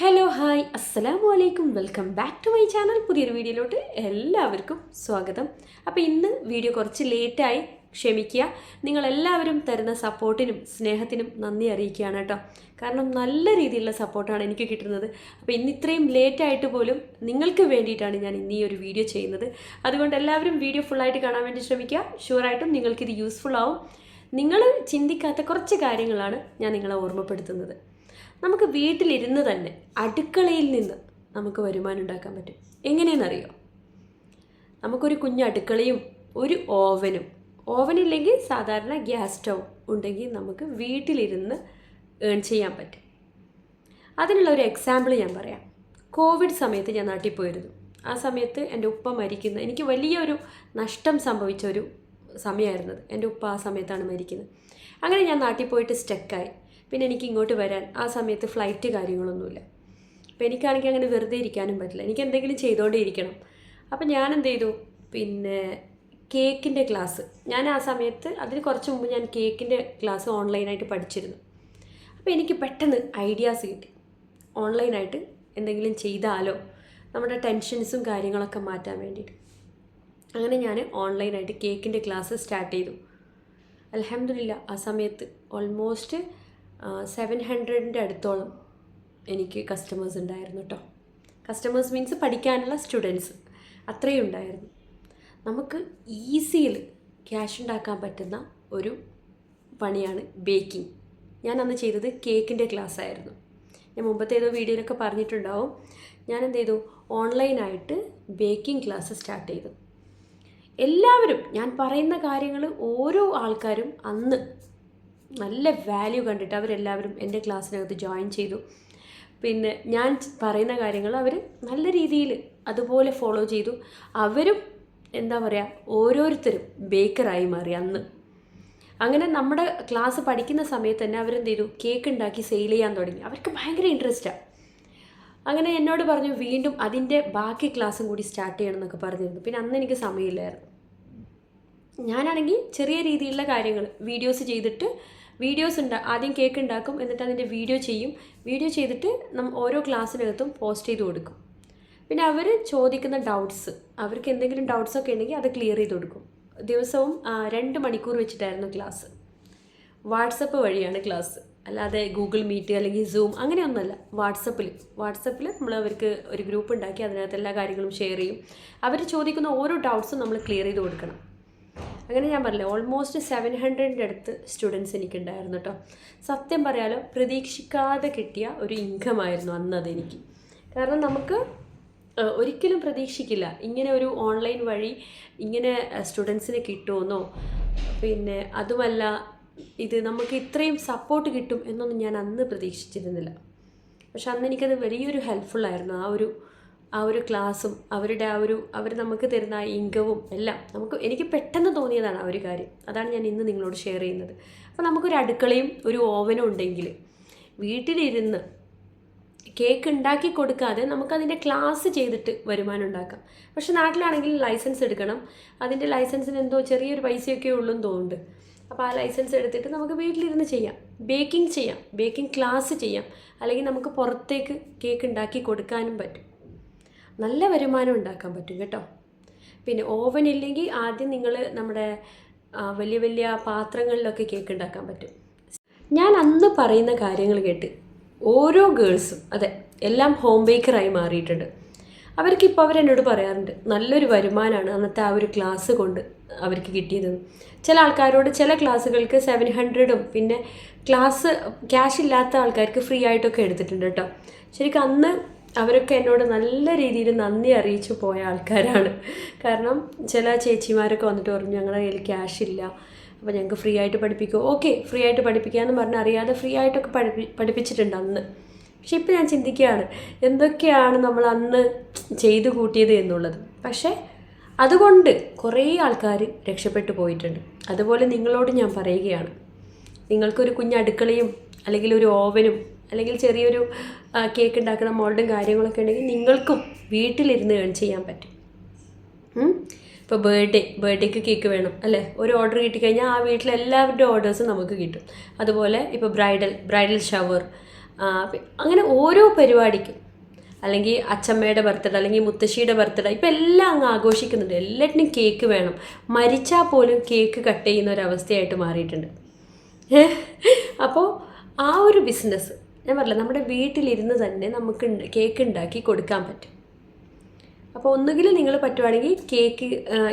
Hello hi അസ്സലാമു അലൈക്കും welcome back to my channel പുതിയൊരു വീഡിയോയിലോട്ട് എല്ലാവർക്കും സ്വാഗതം. അപ്പോൾ ഇന്ന് വീഡിയോ കുറച്ച് ലേറ്റായി ക്ഷമിക്കുക. നിങ്ങളെല്ലാവരും തരുന്ന സപ്പോർട്ടിനും സ്നേഹത്തിനും നന്ദി അറിയിക്കുകയാണ് കേട്ടോ. കാരണം നല്ല രീതിയിലുള്ള സപ്പോർട്ടാണ് എനിക്ക് കിട്ടുന്നത്. അപ്പോൾ ഇന്ന് ഇത്രയും ലേറ്റായിട്ട് പോലും നിങ്ങൾക്ക് വേണ്ടിയിട്ടാണ് ഞാൻ ഇന്ന് ഈ ഒരു വീഡിയോ ചെയ്യുന്നത്. അതുകൊണ്ട് എല്ലാവരും വീഡിയോ ഫുള്ളായിട്ട് കാണാൻ വേണ്ടി ശ്രമിക്കുക. ഷുവറായിട്ടും നിങ്ങൾക്കിത് യൂസ്ഫുൾ ആവും. നിങ്ങൾ ചിന്തിക്കാത്ത കുറച്ച് കാര്യങ്ങളാണ് ഞാൻ നിങ്ങളെ ഓർമ്മപ്പെടുത്തുന്നത്. നമുക്ക് വീട്ടിലിരുന്ന് തന്നെ അടുക്കളയിൽ നിന്ന് നമുക്ക് വരുമാനം ഉണ്ടാക്കാൻ പറ്റും. എങ്ങനെയെന്നറിയോ? നമുക്കൊരു കുഞ്ഞ് അടുക്കളയും ഒരു ഓവനും ഓവനില്ലെങ്കിൽ സാധാരണ ഗ്യാസ് സ്റ്റൗ ഉണ്ടെങ്കിൽ നമുക്ക് വീട്ടിലിരുന്ന് ഏൺ ചെയ്യാൻ പറ്റും. അതിനുള്ള ഒരു എക്സാമ്പിൾ ഞാൻ പറയാം. കോവിഡ് സമയത്ത് ഞാൻ നാട്ടിൽ പോയിരുന്നു. ആ സമയത്ത് എന്റെ ഉപ്പ മരിക്കുന്ന എനിക്ക് വലിയൊരു നഷ്ടം സംഭവിച്ച ഒരു സമയമായിരുന്നത് എന്റെ ഉപ്പ ആ സമയത്താണ് മരിക്കുന്നത്. അങ്ങനെ ഞാൻ നാട്ടിൽ പോയിട്ട് സ്റ്റക്കായി പിന്നെ എനിക്ക് ഇങ്ങോട്ട് വരാൻ ആ സമയത്ത് ഫ്ലൈറ്റ് കാര്യങ്ങളൊന്നുമില്ല. അപ്പോൾ എനിക്കാണെങ്കിൽ അങ്ങനെ വെറുതെ ഇരിക്കാനും പറ്റില്ല. എനിക്ക് എന്തെങ്കിലും ചെയ്തുകൊണ്ടേ ഇരിക്കണം. അപ്പോൾ ഞാൻ എന്ത് ചെയ്തു? പിന്നെ കേക്കിന്റെ ക്ലാസ് ഞാൻ ആ സമയത്ത് അതിന് കുറച്ച് മുമ്പ് ഞാൻ കേക്കിന്റെ ക്ലാസ് ഓൺലൈനായിട്ട് പഠിച്ചിരുന്നു. അപ്പോൾ എനിക്ക് പെട്ടെന്ന് ഐഡിയാസ് കിട്ടി. ഓൺലൈനായിട്ട് എന്തെങ്കിലും ചെയ്താലോ? നമ്മുടെ ടെൻഷൻസും കാര്യങ്ങളൊക്കെ മാറ്റാൻ വേണ്ടിയിട്ട്. അങ്ങനെ ഞാൻ ഓൺലൈനായിട്ട് കേക്കിന്റെ ക്ലാസ് സ്റ്റാർട്ട് ചെയ്തു. അലഹമില്ല ആ സമയത്ത് ഓൾമോസ്റ്റ് സെവൻ ഹൺഡ്രഡിന്റെ അടുത്തോളം എനിക്ക് കസ്റ്റമേഴ്സ് ഉണ്ടായിരുന്നു കേട്ടോ കസ്റ്റമേഴ്സ് മീൻസ് പഠിക്കാനുള്ള സ്റ്റുഡൻസ് അത്രയും ഉണ്ടായിരുന്നു. നമുക്ക് ഈസിയിൽ ക്യാഷ് ഉണ്ടാക്കാൻ പറ്റുന്ന ഒരു പണിയാണ് ബേക്കിംഗ് ഞാൻ അന്ന് ചെയ്തത് കേക്കിന്റെ ക്ലാസ് ആയിരുന്നു. ഞാൻ മുമ്പത്തെ ഏതോ വീഡിയോയിലൊക്കെ പറഞ്ഞിട്ടുണ്ടാവും. ഞാൻ എന്ത് ചെയ്തു? ഓൺലൈനായിട്ട് ബേക്കിംഗ് ക്ലാസ് സ്റ്റാർട്ട് ചെയ്തു. എല്ലാവരും ഞാൻ പറയുന്ന കാര്യങ്ങൾ ഓരോ ആൾക്കാരും അന്ന് നല്ല വാല്യൂ കണ്ടിട്ട് അവരെല്ലാവരും എന്റെ ക്ലാസ്സിനകത്ത് ജോയിൻ ചെയ്തു. പിന്നെ ഞാൻ പറയുന്ന കാര്യങ്ങൾ അവർ നല്ല രീതിയിൽ അതുപോലെ ഫോളോ ചെയ്തു. അവരും എന്താ പറയുക ഓരോരുത്തരും ബേക്കറായി മാറി അന്ന്. അങ്ങനെ നമ്മുടെ ക്ലാസ് പഠിക്കുന്ന സമയത്ത് തന്നെ അവരെന്ത് ചെയ്തു? കേക്ക് ഉണ്ടാക്കി സെയിൽ ചെയ്യാൻ തുടങ്ങി. അവർക്ക് ഭയങ്കര ഇൻട്രസ്റ്റാണ് അങ്ങനെ എന്നോട് പറഞ്ഞു വീണ്ടും അതിന്റെ ബാക്കി ക്ലാസ്സും കൂടി സ്റ്റാർട്ട് ചെയ്യണം എന്നൊക്കെ പറഞ്ഞിരുന്നു. പിന്നെ അന്ന് എനിക്ക് സമയമില്ലായിരുന്നു. ഞാനാണെങ്കിൽ ചെറിയ രീതിയിലുള്ള കാര്യങ്ങൾ വീഡിയോസ് ചെയ്തിട്ട് വീഡിയോസ് ഉണ്ട് ആദ്യം കേക്ക് ഉണ്ടാക്കും എന്നിട്ട് അതിന്റെ വീഡിയോ ചെയ്യും. വീഡിയോ ചെയ്തിട്ട് നമ്മൾ ഓരോ ക്ലാസ്സിനകത്തും പോസ്റ്റ് ചെയ്ത് കൊടുക്കും. പിന്നെ അവർ ചോദിക്കുന്ന ഡൗട്ട്സ് അവർക്ക് എന്തെങ്കിലും ഡൗട്ട്സ് ഒക്കെ ഉണ്ടെങ്കിൽ അത് ക്ലിയർ ചെയ്ത് കൊടുക്കും. ദിവസവും രണ്ട് മണിക്കൂർ വെച്ചിട്ടായിരുന്നു ക്ലാസ് വാട്സപ്പ് വഴിയാണ് ക്ലാസ് അല്ലാതെ ഗൂഗിൾ മീറ്റ് അല്ലെങ്കിൽ സൂം അങ്ങനെയൊന്നുമല്ല. വാട്സപ്പിൽ വാട്സപ്പിൽ നമ്മൾ അവർക്ക് ഒരു ഗ്രൂപ്പ് ഉണ്ടാക്കി അതിനകത്ത് എല്ലാ കാര്യങ്ങളും ഷെയർ ചെയ്യും. അവർ ചോദിക്കുന്ന ഓരോ ഡൗട്ട്സും നമ്മൾ ക്ലിയർ ചെയ്ത് കൊടുക്കണം. അങ്ങനെ ഞാൻ പറഞ്ഞില്ലേ ഓൾമോസ്റ്റ് സെവൻ ഹൺഡ്രഡിന്റെ അടുത്ത് സ്റ്റുഡൻസ് എനിക്കുണ്ടായിരുന്നു കേട്ടോ സത്യം പറയാലോ പ്രതീക്ഷിക്കാതെ കിട്ടിയ ഒരു ഇൻകം ആയിരുന്നു അന്ന് അതെനിക്ക് കാരണം നമുക്ക് ഒരിക്കലും പ്രതീക്ഷിക്കില്ല. ഇങ്ങനെ ഒരു ഓൺലൈൻ വഴി ഇങ്ങനെ സ്റ്റുഡൻസിനെ കിട്ടുമെന്നോ പിന്നെ അതുമല്ല ഇത് നമുക്ക് ഇത്രയും സപ്പോർട്ട് കിട്ടും എന്നൊന്നും ഞാൻ അന്ന് പ്രതീക്ഷിച്ചിരുന്നില്ല. പക്ഷെ അന്ന് എനിക്കത് വലിയൊരു ഹെൽപ്ഫുള്ളായിരുന്നു ആ ഒരു ആ ഒരു ക്ലാസ്സും അവരുടെ ആ ഒരു അവർ നമുക്ക് തരുന്ന ആ ഇൻകവും എല്ലാം നമുക്ക് എനിക്ക് പെട്ടെന്ന് തോന്നിയതാണ് ആ ഒരു കാര്യം. അതാണ് ഞാൻ ഇന്ന് നിങ്ങളോട് ഷെയർ ചെയ്യുന്നത്. അപ്പോൾ നമുക്കൊരു അടുക്കളയും ഒരു ഓവനും ഉണ്ടെങ്കിൽ വീട്ടിലിരുന്ന് കേക്ക് ഉണ്ടാക്കി കൊടുക്കാതെ നമുക്കതിന്റെ ക്ലാസ് ചെയ്തിട്ട് വരുമാനം ഉണ്ടാക്കാം. പക്ഷെ നാട്ടിലാണെങ്കിൽ ലൈസൻസ് എടുക്കണം. അതിന്റെ ലൈസൻസിന് എന്തോ ചെറിയൊരു പൈസയൊക്കെ ഉള്ളൂന്ന് തോന്നുന്നുണ്ട്. അപ്പോൾ ആ ലൈസൻസ് എടുത്തിട്ട് നമുക്ക് വീട്ടിലിരുന്ന് ചെയ്യാം. ബേക്കിംഗ് ചെയ്യാം. ബേക്കിംഗ് ക്ലാസ് ചെയ്യാം. അല്ലെങ്കിൽ നമുക്ക് പുറത്തേക്ക് കേക്ക് ഉണ്ടാക്കി കൊടുക്കാനും പറ്റും. നല്ല വരുമാനം ഉണ്ടാക്കാൻ പറ്റും കേട്ടോ. പിന്നെ ഓവൻ ഇല്ലെങ്കിൽ ആദ്യം നിങ്ങൾ നമ്മുടെ വലിയ വലിയ പാത്രങ്ങളിലൊക്കെ കേക്ക് ഉണ്ടാക്കാൻ പറ്റും. ഞാൻ അന്ന് പറയുന്ന കാര്യങ്ങൾ കേട്ട് ഓരോ ഗേൾസും അതെ എല്ലാം ഹോം ബേക്കറായി മാറിയിട്ടുണ്ട്. അവർക്കിപ്പോൾ അവരെന്നോട് പറയാറുണ്ട് നല്ലൊരു വരുമാനമാണ് അന്നത്തെ ആ ഒരു ക്ലാസ് കൊണ്ട് അവർക്ക് കിട്ടിയത്. ചില ആൾക്കാരോട് ചില ക്ലാസ്സുകൾക്ക് സെവൻ ഹൺഡ്രഡും പിന്നെ ക്ലാസ് ക്യാഷ് ഇല്ലാത്ത ആൾക്കാർക്ക് ഫ്രീ ആയിട്ടൊക്കെ എടുത്തിട്ടുണ്ട് കേട്ടോ. ശരിക്കും അന്ന് അവരൊക്കെ എന്നോട് നല്ല രീതിയിൽ നന്ദി അറിയിച്ചു പോയ ആൾക്കാരാണ്. കാരണം ചില ചേച്ചിമാരൊക്കെ വന്നിട്ട് പറഞ്ഞു ഞങ്ങളുടെ കയ്യിൽ ക്യാഷ് ഇല്ല. അപ്പോൾ ഞങ്ങൾക്ക് ഫ്രീ ആയിട്ട് പഠിപ്പിക്കും. ഓക്കെ ഫ്രീ ആയിട്ട് പഠിപ്പിക്കാമെന്ന് പറഞ്ഞ് അറിയാതെ ഫ്രീ ആയിട്ടൊക്കെ പഠിപ്പി പഠിപ്പിച്ചിട്ടുണ്ട് അന്ന്. പക്ഷെ ഇപ്പോൾ ഞാൻ ചിന്തിക്കുകയാണ് എന്തൊക്കെയാണ് നമ്മൾ അന്ന് ചെയ്തു കൂട്ടിയത് എന്നുള്ളത്. പക്ഷേ അതുകൊണ്ട് കുറേ ആൾക്കാർ രക്ഷപ്പെട്ടു പോയിട്ടുണ്ട്. അതുപോലെ നിങ്ങളോട് ഞാൻ പറയുകയാണ് നിങ്ങൾക്കൊരു കുഞ്ഞ് അടുക്കളയും അല്ലെങ്കിൽ ഒരു ഓവനും അല്ലെങ്കിൽ ചെറിയൊരു കേക്ക് ഉണ്ടാക്കുന്ന മോൾഡും കാര്യങ്ങളൊക്കെ ഉണ്ടെങ്കിൽ നിങ്ങൾക്കും വീട്ടിലിരുന്ന് ഏൺ ചെയ്യാൻ പറ്റും. ഇപ്പോൾ ബർത്ത്ഡേ ബർത്ത്ഡേക്ക് കേക്ക് വേണം അല്ലേ? ഒരു ഓർഡർ കിട്ടിക്കഴിഞ്ഞാൽ ആ വീട്ടിലെ എല്ലാവരുടെ ഓർഡേഴ്സും നമുക്ക് കിട്ടും. അതുപോലെ ഇപ്പോൾ ബ്രൈഡൽ ബ്രൈഡൽ ഷവർ അങ്ങനെ ഓരോ പരിപാടിക്കും. അല്ലെങ്കിൽ അച്ചമ്മയുടെ ബർത്ത്ഡേ അല്ലെങ്കിൽ മുത്തശ്ശിയുടെ ബർത്ത്ഡേ ഇപ്പം എല്ലാം അങ്ങ് ആഘോഷിക്കുന്നുണ്ട്. എല്ലാറ്റിനും കേക്ക് വേണം. മരിച്ചാൽ പോലും കേക്ക് കട്ട് ചെയ്യുന്ന ഒരു അവസ്ഥയായിട്ട് മാറിയിട്ടുണ്ട്. അപ്പോൾ ആ ഒരു ബിസിനസ് ഞാൻ പറഞ്ഞില്ല നമ്മുടെ വീട്ടിലിരുന്ന് തന്നെ നമുക്ക് കേക്ക് ഉണ്ടാക്കി കൊടുക്കാൻ പറ്റും. അപ്പോൾ ഒന്നുകിൽ നിങ്ങൾ പറ്റുവാണെങ്കിൽ കേക്ക്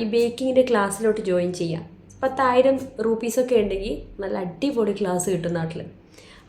ഈ ബേക്കിങ്ങിന്റെ ക്ലാസ്സിലോട്ട് ജോയിൻ ചെയ്യാം. പത്തായിരം റുപ്പീസൊക്കെ ഉണ്ടെങ്കിൽ നല്ല അടിപൊളി ക്ലാസ് കിട്ടും നാട്ടിൽ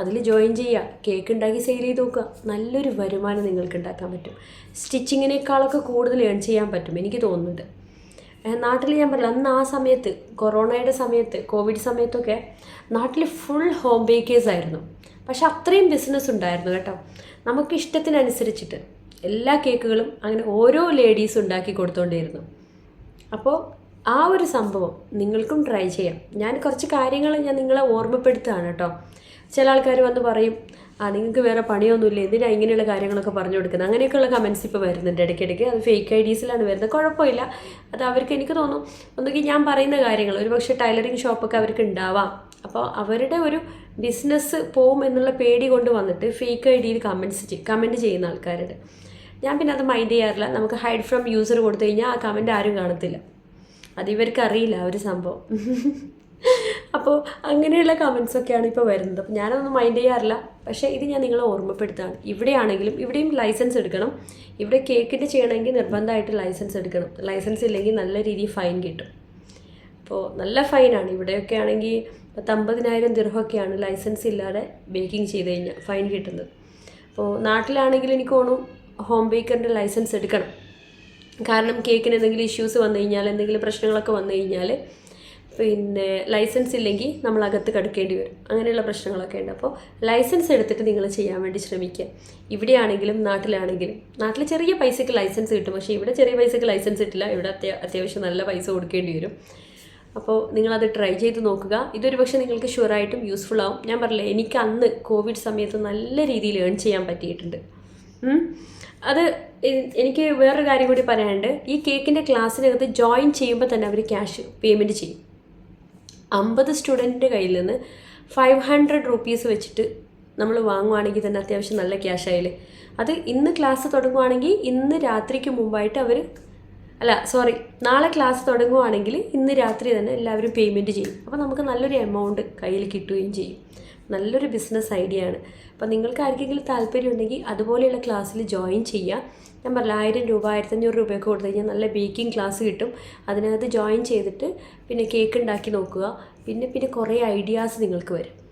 അതിൽ ജോയിൻ ചെയ്യുക കേക്ക് ഉണ്ടാക്കി സെയിൽ ചെയ്ത് നോക്കുക നല്ലൊരു വരുമാനം നിങ്ങൾക്ക് ഉണ്ടാക്കാൻ പറ്റും. സ്റ്റിച്ചിങ്ങിനേക്കാളൊക്കെ കൂടുതൽ ഏൺ ചെയ്യാൻ പറ്റും എനിക്ക് തോന്നുന്നുണ്ട്. നാട്ടിൽ ഞാൻ പറഞ്ഞില്ല അന്ന് ആ സമയത്ത് കൊറോണയുടെ സമയത്ത് കോവിഡ് സമയത്തൊക്കെ നാട്ടിൽ ഫുൾ ഹോം ബേക്കേഴ്സ് ആയിരുന്നു. പക്ഷെ അത്രയും ബിസിനസ് ഉണ്ടായിരുന്നു കേട്ടോ. നമുക്ക് ഇഷ്ടത്തിനനുസരിച്ചിട്ട് എല്ലാ കേക്കുകളും അങ്ങനെ ഓരോ ലേഡീസ് ഉണ്ടാക്കി കൊടുത്തോണ്ടിരുന്നു. അപ്പോൾ ആ ഒരു സംഭവം നിങ്ങൾക്കും ട്രൈ ചെയ്യാം. ഞാൻ കുറച്ച് കാര്യങ്ങൾ ഞാൻ നിങ്ങളെ ഓർമ്മപ്പെടുത്തുകയാണ് കേട്ടോ. ചില ആൾക്കാർ വന്ന് പറയും ആ നിങ്ങൾക്ക് വേറെ പണിയൊന്നുമില്ല. എന്തിനാ ഇങ്ങനെയുള്ള കാര്യങ്ങളൊക്കെ പറഞ്ഞു കൊടുക്കുന്നത്? അങ്ങനെയൊക്കെയുള്ള കമൻസ് ഇപ്പോൾ വരുന്നുണ്ട് ഇടയ്ക്കിടയ്ക്ക്. അത് ഫേക്ക് ഐ ഡീസിലാണ് വരുന്നത്. കുഴപ്പമില്ല. അത് അവർക്ക് എനിക്ക് തോന്നും. ഒന്നുകിൽ ഞാൻ പറയുന്ന കാര്യങ്ങൾ. ഒരു പക്ഷേ ടൈലറിങ് ഷോപ്പൊക്കെ അവർക്ക് ഉണ്ടാവാം. അപ്പോൾ അവരുടെ ഒരു ബിസിനസ് പോവും എന്നുള്ള പേടി കൊണ്ട് വന്നിട്ട് ഫേക്ക് ഐ ഡിയിൽ കമൻസ് കമന്റ് ചെയ്യുന്ന ആൾക്കാരുണ്ട്. ഞാൻ പിന്നെ അത് മൈൻഡ് ചെയ്യാറില്ല. നമുക്ക് ഹൈഡ് ഫ്രം യൂസർ കൊടുത്തു കഴിഞ്ഞാൽ ആ കമന്റ് ആരും കാണത്തില്ല. അത് ഇവർക്ക് അറിയില്ല ഒരു സംഭവം. അപ്പോൾ അങ്ങനെയുള്ള കമൻസൊക്കെയാണ് ഇപ്പോൾ വരുന്നത്. അപ്പോൾ ഞാനതൊന്നും മൈൻഡ് ചെയ്യാറില്ല. പക്ഷേ ഇത് ഞാൻ നിങ്ങളെ ഓർമ്മപ്പെടുത്താണ് ഇവിടെയാണെങ്കിലും ഇവിടെയും ലൈസൻസ് എടുക്കണം. ഇവിടെ കേക്കിന്റെ ചെയ്യണമെങ്കിൽ നിർബന്ധമായിട്ട് ലൈസൻസ് എടുക്കണം. ലൈസൻസ് ഇല്ലെങ്കിൽ നല്ല രീതിയിൽ ഫൈൻ കിട്ടും. അപ്പോൾ നല്ല ഫൈനാണ് ഇവിടെയൊക്കെ ആണെങ്കിൽ പത്തമ്പതിനായിരം ദിർഹമൊക്കെയാണ് ലൈസൻസ് ഇല്ലാതെ ബേക്കിംഗ് ചെയ്ത് കഴിഞ്ഞാൽ ഫൈൻ കിട്ടുന്നത്. അപ്പോൾ നാട്ടിലാണെങ്കിൽ എനിക്ക് ഓണം ഹോം ബേക്കറിന്റെ ലൈസൻസ് എടുക്കണം. കാരണം കേക്കിന് എന്തെങ്കിലും ഇഷ്യൂസ് വന്നു കഴിഞ്ഞാൽ എന്തെങ്കിലും പ്രശ്നങ്ങളൊക്കെ വന്നു കഴിഞ്ഞാൽ പിന്നെ ലൈസൻസ് ഇല്ലെങ്കിൽ നമ്മൾ അകത്ത് കടക്കേണ്ടി വരും. അങ്ങനെയുള്ള പ്രശ്നങ്ങളൊക്കെ ഉണ്ട്. അപ്പോൾ ലൈസൻസ് എടുത്തിട്ട് നിങ്ങൾ ചെയ്യാൻ വേണ്ടി ശ്രമിക്കുക. ഇവിടെയാണെങ്കിലും നാട്ടിലാണെങ്കിലും. നാട്ടിൽ ചെറിയ പൈസയ്ക്ക് ലൈസൻസ് കിട്ടും. പക്ഷേ ഇവിടെ ചെറിയ പൈസയ്ക്ക് ലൈസൻസ് കിട്ടില്ല ഇവിടെ അത്യാ അത്യാവശ്യം നല്ല പൈസ കൊടുക്കേണ്ടി വരും. അപ്പോൾ നിങ്ങളത് ട്രൈ ചെയ്ത് നോക്കുക. ഇതൊരു പക്ഷേ നിങ്ങൾക്ക് ഷുവറായിട്ടും യൂസ്ഫുൾ ആവും. ഞാൻ പറഞ്ഞില്ലേ എനിക്ക് അന്ന് കോവിഡ് സമയത്ത് നല്ല രീതിയിൽ ഏൺ ചെയ്യാൻ പറ്റിയിട്ടുണ്ട്. അത് എനിക്ക് വേറൊരു കാര്യം കൂടി പറയാനുണ്ട്. ഈ കേക്കിന്റെ ക്ലാസ്സിനകത്ത് ജോയിൻ ചെയ്യുമ്പോൾ തന്നെ അവർ ക്യാഷ് പേയ്മെന്റ് ചെയ്യും. അമ്പത് സ്റ്റുഡന്റിന്റെ കയ്യിൽ നിന്ന് ഫൈവ് ഹൺഡ്രഡ് റുപ്പീസ് വെച്ചിട്ട് നമ്മൾ വാങ്ങുവാണെങ്കിൽ തന്നെ അത്യാവശ്യം നല്ല ക്യാഷ് ആയില്ലേ? അത് ഇന്ന് ക്ലാസ് തുടങ്ങുവാണെങ്കിൽ ഇന്ന് രാത്രിക്ക് മുമ്പായിട്ട് അവർ അല്ല സോറി നാളെ ക്ലാസ് തുടങ്ങുവാണെങ്കിൽ ഇന്ന് രാത്രി തന്നെ എല്ലാവരും പേയ്മെന്റ് ചെയ്യും. അപ്പോൾ നമുക്ക് നല്ലൊരു എമൗണ്ട് കയ്യിൽ കിട്ടുകയും ചെയ്യും. നല്ലൊരു ബിസിനസ് ഐഡിയ ആണ്. അപ്പോൾ നിങ്ങൾക്ക് ആർക്കെങ്കിലും താല്പര്യം ഉണ്ടെങ്കിൽ അതുപോലെയുള്ള ക്ലാസ്സിൽ ജോയിൻ ചെയ്യുക ഞാൻ പറഞ്ഞില്ല ആയിരം രൂപ ആയിരത്തഞ്ഞൂറ് രൂപയൊക്കെ കൊടുത്തു കഴിഞ്ഞാൽ നല്ല ബേക്കിംഗ് ക്ലാസ് കിട്ടും. അതിനകത്ത് ജോയിൻ ചെയ്തിട്ട് പിന്നെ കേക്ക് ഉണ്ടാക്കി നോക്കുക. പിന്നെ പിന്നെ കുറേ ഐഡിയാസ് നിങ്ങൾക്ക് വരും.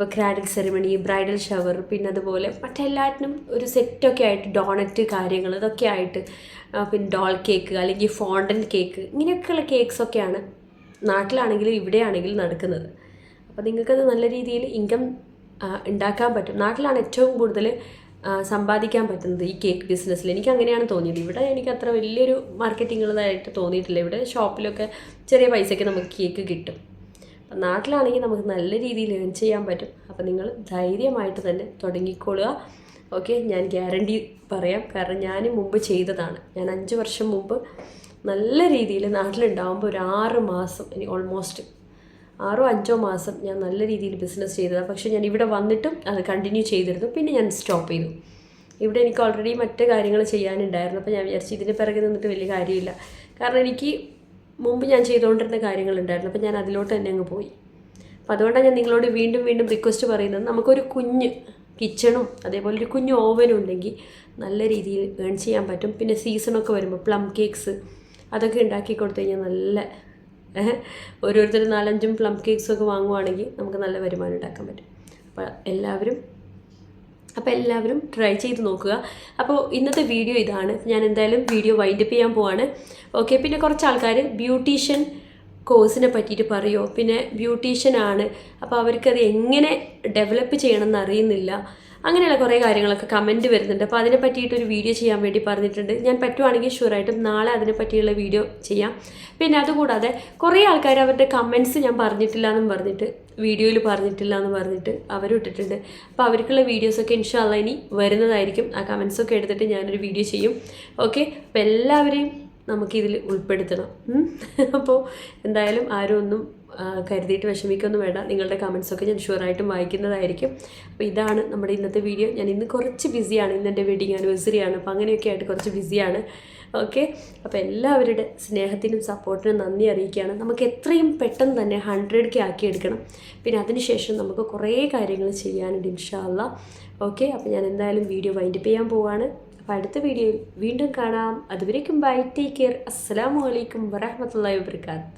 ഇപ്പോൾ ക്രാഡിൽ സെറിമണി ബ്രൈഡൽ ഷവർ പിന്നെ അതുപോലെ മറ്റെല്ലാറ്റിനും ഒരു സെറ്റൊക്കെ ആയിട്ട് ഡോണറ്റ് കാര്യങ്ങൾ ഇതൊക്കെ ആയിട്ട് പിന്നെ ഡോൾ കേക്ക് അല്ലെങ്കിൽ ഫോണ്ടൻ കേക്ക് ഇങ്ങനെയൊക്കെയുള്ള കേക്ക്സൊക്കെയാണ് നാട്ടിലാണെങ്കിലും ഇവിടെയാണെങ്കിലും നടക്കുന്നത്. അപ്പോൾ നിങ്ങൾക്കത് നല്ല രീതിയിൽ ഇൻകം ഉണ്ടാക്കാൻ പറ്റും. നാട്ടിലാണ് ഏറ്റവും കൂടുതൽ സമ്പാദിക്കാൻ പറ്റുന്നത് ഈ കേക്ക് ബിസിനസ്സിൽ. എനിക്ക് അങ്ങനെയാണ് തോന്നിയത്. ഇവിടെ എനിക്ക് അത്ര വലിയൊരു മാർക്കറ്റിംഗ് ഉള്ളതായിട്ട് തോന്നിയിട്ടില്ല. ഇവിടെ ഷോപ്പിലൊക്കെ ചെറിയ പൈസയ്ക്ക് നമുക്ക് കേക്ക് കിട്ടും. അപ്പം നാട്ടിലാണെങ്കിൽ നമുക്ക് നല്ല രീതിയിൽ ഏൺ ചെയ്യാൻ പറ്റും. അപ്പം നിങ്ങൾ ധൈര്യമായിട്ട് തന്നെ തുടങ്ങിക്കൊള്ളുക ഓക്കെ ഞാൻ ഗ്യാരണ്ടി പറയാം. കാരണം ഞാൻ മുമ്പ് ചെയ്തതാണ്. ഞാൻ അഞ്ച് വർഷം മുമ്പ് നല്ല രീതിയിൽ നാട്ടിലുണ്ടാകുമ്പോൾ ഒരു ആറ് മാസം ഇനി ഓൾമോസ്റ്റ് ആറോ അഞ്ചോ മാസം ഞാൻ നല്ല രീതിയിൽ ബിസിനസ് ചെയ്തതാണ്. പക്ഷേ ഞാൻ ഇവിടെ വന്നിട്ടും അത് കണ്ടിന്യൂ ചെയ്തിരുന്നു. പിന്നെ ഞാൻ സ്റ്റോപ്പ് ചെയ്തു. ഇവിടെ എനിക്ക് ഓൾറെഡി മറ്റു കാര്യങ്ങൾ ചെയ്യാനുണ്ടായിരുന്നു. അപ്പോൾ ഞാൻ വിചാരിച്ചു ഇതിന് പിറകെ നിന്നിട്ട് വലിയ കാര്യമില്ല. കാരണം എനിക്ക് മുമ്പ് ഞാൻ ചെയ്തുകൊണ്ടിരുന്ന കാര്യങ്ങളുണ്ടായിരുന്നു. അപ്പോൾ ഞാൻ അതിലോട്ട് തന്നെ അങ്ങ് പോയി. അപ്പോൾ അതുകൊണ്ടാണ് ഞാൻ നിങ്ങളോട് വീണ്ടും വീണ്ടും റിക്വസ്റ്റ് പറയുന്നത്. നമുക്കൊരു കുഞ്ഞ് കിച്ചണും അതേപോലെ ഒരു കുഞ്ഞ് ഓവനും ഉണ്ടെങ്കിൽ നല്ല രീതിയിൽ ഏൺ ചെയ്യാൻ പറ്റും. പിന്നെ സീസണൊക്കെ വരുമ്പോൾ പ്ലം കേക്ക്സ് അതൊക്കെ ഉണ്ടാക്കി കൊടുത്തു കഴിഞ്ഞാൽ നല്ല ഓരോരുത്തർ നാലഞ്ചും പ്ലം കേക്ക്സൊക്കെ വാങ്ങുവാണെങ്കിൽ നമുക്ക് നല്ല വരുമാനം ഉണ്ടാക്കാൻ പറ്റും. അപ്പോൾ എല്ലാവരും അപ്പോൾ എല്ലാവരും ട്രൈ ചെയ്ത് നോക്കുക. അപ്പോൾ ഇന്നത്തെ വീഡിയോ ഇതാണ്. ഞാൻ എന്തായാലും വീഡിയോ വൈൻഡപ്പ് ചെയ്യാൻ പോവാണ്. ഓക്കെ പിന്നെ കുറച്ച് ആൾക്കാർ ബ്യൂട്ടീഷ്യൻ കോഴ്സിനെ പറ്റിയിട്ട് പറയുമോ പിന്നെ ബ്യൂട്ടീഷ്യനാണ് അപ്പോൾ അവർക്കത് എങ്ങനെ ഡെവലപ്പ് ചെയ്യണമെന്ന് അറിയുന്നില്ല. അങ്ങനെയുള്ള കുറേ കാര്യങ്ങളൊക്കെ കമന്റ് വരുന്നുണ്ട്. അപ്പോൾ അതിനെ പറ്റിയിട്ടൊരു വീഡിയോ ചെയ്യാൻ വേണ്ടി പറഞ്ഞിട്ടുണ്ട്. ഞാൻ പറ്റുവാണെങ്കിൽ ഷുവറായിട്ടും നാളെ അതിനെ പറ്റിയുള്ള വീഡിയോ ചെയ്യാം. പിന്നെ അതുകൂടാതെ കുറേ ആൾക്കാർ അവരുടെ കമൻസ് ഞാൻ പറഞ്ഞിട്ടില്ല എന്നും പറഞ്ഞിട്ട് വീഡിയോയിൽ പറഞ്ഞിട്ടില്ല എന്ന് പറഞ്ഞിട്ട് അവരും ഇട്ടിട്ടുണ്ട്. അപ്പോൾ അവർക്കുള്ള വീഡിയോസൊക്കെ ഇൻഷാല്ല ഇനി വരുന്നതായിരിക്കും. ആ കമൻസൊക്കെ എടുത്തിട്ട് ഞാനൊരു വീഡിയോ ചെയ്യും. ഓക്കെ അപ്പോൾ എല്ലാവരെയും നമുക്കിതിൽ ഉൾപ്പെടുത്തണം. അപ്പോൾ എന്തായാലും ആരും ഒന്നും കരുതിയിട്ട് വിഷമിക്കൊന്നും വേണ്ട. നിങ്ങളുടെ കമൻസൊക്കെ ഞാൻ ഷുവറായിട്ടും വായിക്കുന്നതായിരിക്കും. അപ്പോൾ ഇതാണ് നമ്മുടെ ഇന്നത്തെ വീഡിയോ. ഞാൻ ഇന്ന് കുറച്ച് ബിസിയാണ്. ഇന്ന് എന്റെ വെഡിങ് ആനിവേഴ്സറിയാണ്. അപ്പോൾ അങ്ങനെയൊക്കെ ആയിട്ട് കുറച്ച് ബിസിയാണ്. ഓക്കെ? അപ്പോൾ എല്ലാവരുടെ സ്നേഹത്തിനും സപ്പോർട്ടിനും നന്ദി അറിയിക്കുകയാണ്. നമുക്ക് എത്രയും പെട്ടെന്ന് തന്നെ ഹൺഡ്രഡ് കെ ആക്കിയെടുക്കണം പിന്നെ അതിനുശേഷം നമുക്ക് കുറേ കാര്യങ്ങൾ ചെയ്യാനുണ്ട് ഇൻഷാല്ല ഓക്കെ? അപ്പോൾ ഞാൻ എന്തായാലും വീഡിയോ വൈൻഡപ്പ് ചെയ്യാൻ പോവാണ്. അപ്പോൾ അടുത്ത വീഡിയോയിൽ വീണ്ടും കാണാം. അതുവരേക്കും ബൈ. Take care. അസ്സാം വലൈക്കും വരഹമത്തല്ലാ വാബർക്കാത്ത്